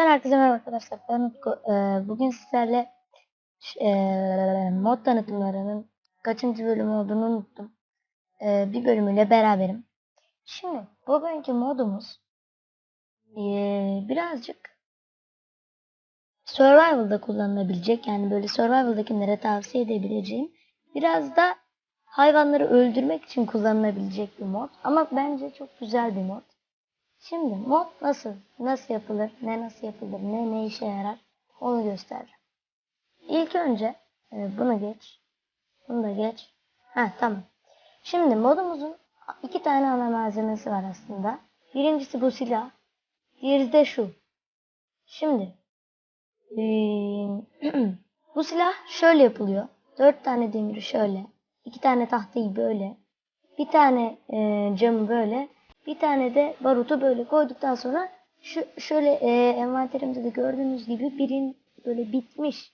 Games'ten herkese merhaba arkadaşlar. Ben Utku. Ee, bugün sizlerle ee, mod tanıtımlarının kaçıncı bölümü olduğunu unuttum. Ee, bir bölümüyle beraberim. Şimdi bugünkü modumuz ee, birazcık Survival'da kullanılabilecek yani böyle Survival'dakilere tavsiye edebileceğim biraz da hayvanları öldürmek için kullanılabilecek bir mod. Ama bence çok güzel bir mod. Şimdi mod nasıl? Nasıl yapılır? Ne nasıl yapılır? Ne ne işe yarar? Onu göstereceğim. İlk önce e, bunu geç. Bunu da geç. Ha tamam. Şimdi modumuzun iki tane ana malzemesi var aslında. Birincisi bu silah. Diğeri de şu. Şimdi e, bu silah şöyle yapılıyor. Dört tane demiri şöyle. iki tane tahtayı böyle. Bir tane e, camı böyle. Bir tane de barutu böyle koyduktan sonra şu şöyle e, envanterimde de gördüğünüz gibi birin böyle bitmiş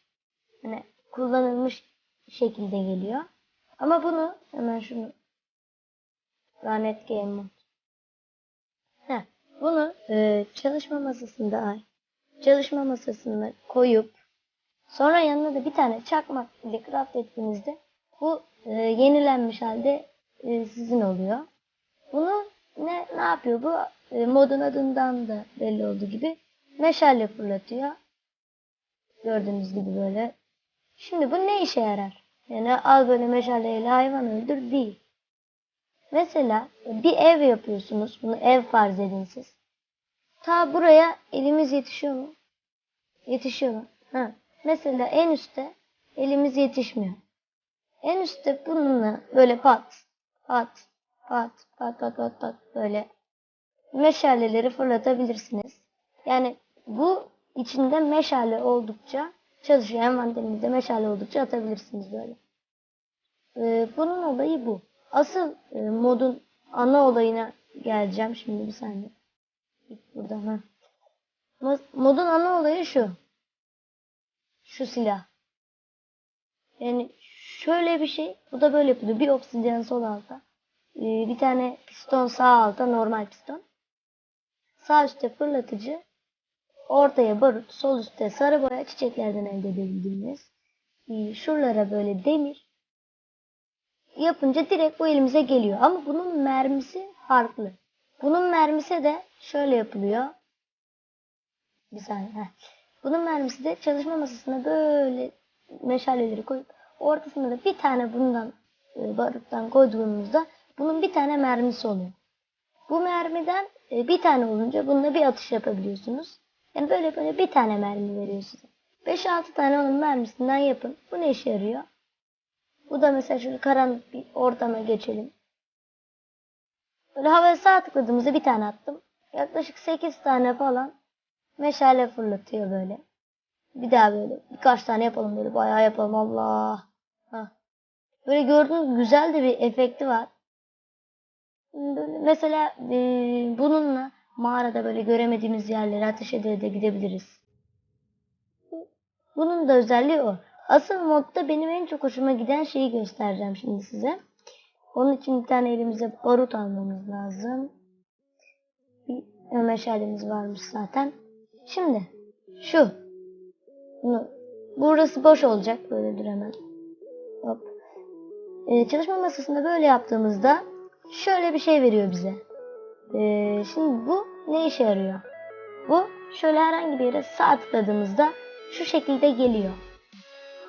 hani kullanılmış şekilde geliyor. Ama bunu hemen şunu lanet game mod. Heh, bunu e, çalışma masasında ay çalışma masasına koyup sonra yanına da bir tane çakmak ile craft ettiğinizde bu e, yenilenmiş halde e, sizin oluyor. Bunu ne ne yapıyor bu? E, modun adından da belli olduğu gibi meşale fırlatıyor. Gördüğünüz gibi böyle. Şimdi bu ne işe yarar? Yani al böyle meşaleyle hayvan öldür değil. Mesela bir ev yapıyorsunuz. Bunu ev farz edin siz. Ta buraya elimiz yetişiyor mu? Yetişiyor mu? Ha. Mesela en üstte elimiz yetişmiyor. En üstte bununla böyle pat pat pat pat pat pat pat böyle meşaleleri fırlatabilirsiniz. Yani bu içinde meşale oldukça çalışıyor. Envanterinizde meşale oldukça atabilirsiniz böyle. Ee, bunun olayı bu. Asıl e, modun ana olayına geleceğim şimdi bir saniye. Git buradan ha. Mo- Modun ana olayı şu. Şu silah. Yani şöyle bir şey. Bu da böyle yapılıyor. Bir obsidyen sol alta. Ee, bir tane piston sağ alta normal piston. Sağ üstte fırlatıcı. Ortaya barut. Sol üstte sarı boya çiçeklerden elde edebildiğimiz. Ee, şuralara böyle demir. Yapınca direkt bu elimize geliyor. Ama bunun mermisi farklı. Bunun mermisi de şöyle yapılıyor. Bir saniye. Heh. Bunun mermisi de çalışma masasına böyle meşaleleri koyup ortasına da bir tane bundan e, baruttan koyduğumuzda bunun bir tane mermisi oluyor. Bu mermiden e, bir tane olunca bununla bir atış yapabiliyorsunuz. Yani böyle böyle bir tane mermi veriyor size. 5-6 tane onun mermisinden yapın. Bu ne işe yarıyor? Bu da mesela şöyle karanlık bir ortama geçelim. Böyle havaya sağ tıkladığımızda bir tane attım. Yaklaşık 8 tane falan meşale fırlatıyor böyle. Bir daha böyle birkaç tane yapalım böyle bayağı yapalım Allah. Hah. Böyle gördüğünüz güzel de bir efekti var. Mesela e, bununla mağarada böyle göremediğimiz yerlere ateş ede ede gidebiliriz. Bunun da özelliği o. Asıl modda benim en çok hoşuma giden şeyi göstereceğim şimdi size. Onun için bir tane elimize barut almamız lazım. Bir meşalemiz varmış zaten. Şimdi şu. Bunu, burası boş olacak. Böyle dur hemen. Hop. Ee, çalışma masasında böyle yaptığımızda şöyle bir şey veriyor bize. Ee, şimdi bu ne işe yarıyor? Bu şöyle herhangi bir yere sağ tıkladığımızda şu şekilde geliyor.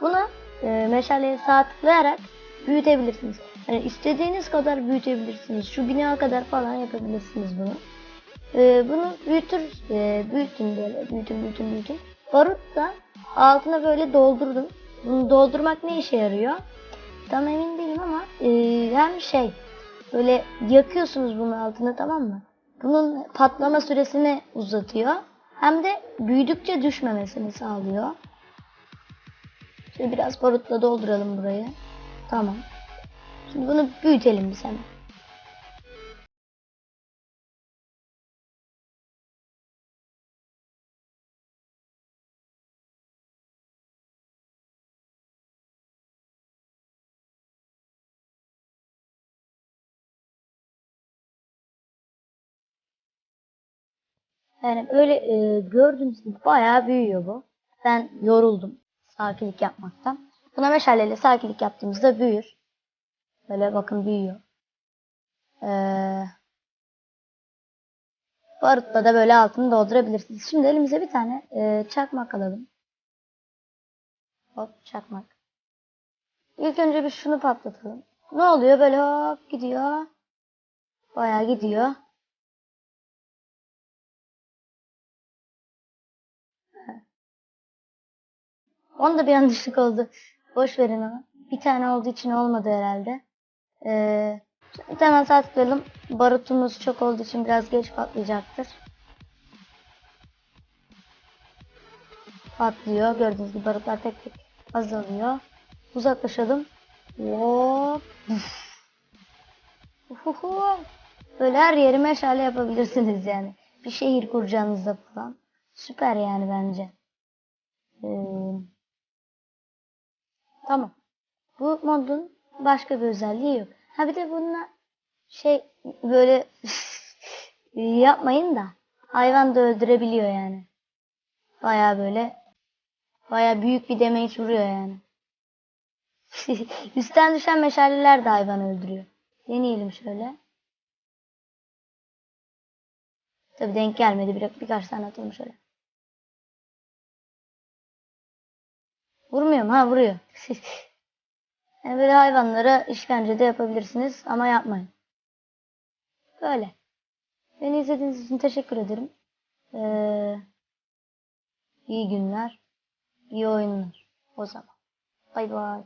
Bunu e, meşaleye sağ tıklayarak büyütebilirsiniz. Yani istediğiniz kadar büyütebilirsiniz. Şu bina kadar falan yapabilirsiniz bunu. E, bunu büyütür, e, büyütün böyle, büyütün, büyütün, büyütün. Barut da altına böyle doldurdum. Bunu doldurmak ne işe yarıyor? Tam emin değilim ama e, hem şey böyle yakıyorsunuz bunun altına tamam mı? Bunun patlama süresini uzatıyor. Hem de büyüdükçe düşmemesini sağlıyor. Şöyle biraz barutla dolduralım burayı. Tamam. Şimdi bunu büyütelim biz hemen. Yani öyle e, gördüğünüz gibi bayağı büyüyor bu. Ben yoruldum sakinlik yapmaktan. Buna meşaleyle sakinlik yaptığımızda büyür. Böyle bakın büyüyor. Ee, barutla da böyle altını doldurabilirsiniz. Şimdi elimize bir tane e, çakmak alalım. Hop çakmak. İlk önce bir şunu patlatalım. Ne oluyor? Böyle hop gidiyor. Bayağı gidiyor. Onda bir yanlışlık oldu. Boş verin ama. Bir tane olduğu için olmadı herhalde. Ee, hemen sağ tıklayalım. Barutumuz çok olduğu için biraz geç patlayacaktır. Patlıyor. Gördüğünüz gibi barutlar tek tek azalıyor. Uzaklaşalım. Hop. Uhuhu. Böyle her yeri meşale yapabilirsiniz yani. Bir şehir kuracağınızda falan. Süper yani bence. Ee, tamam. Bu modun başka bir özelliği yok. Ha bir de bununla şey böyle yapmayın da hayvan da öldürebiliyor yani. Baya böyle baya büyük bir damage vuruyor yani. Üstten düşen meşaleler de hayvan öldürüyor. Deneyelim şöyle. Tabi denk gelmedi. Bir, birkaç tane atalım şöyle. Vurmuyor mu? Ha vuruyor. yani böyle hayvanlara işkence de yapabilirsiniz ama yapmayın. Böyle. Beni izlediğiniz için teşekkür ederim. Ee, iyi günler. iyi oyunlar. O zaman. Bay bay.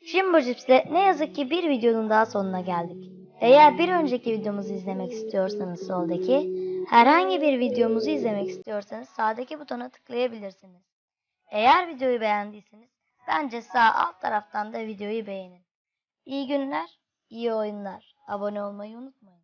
Jimbo Cips'le ne yazık ki bir videonun daha sonuna geldik. Eğer bir önceki videomuzu izlemek istiyorsanız soldaki, herhangi bir videomuzu izlemek istiyorsanız sağdaki butona tıklayabilirsiniz. Eğer videoyu beğendiyseniz bence sağ alt taraftan da videoyu beğenin. İyi günler, iyi oyunlar. Abone olmayı unutmayın.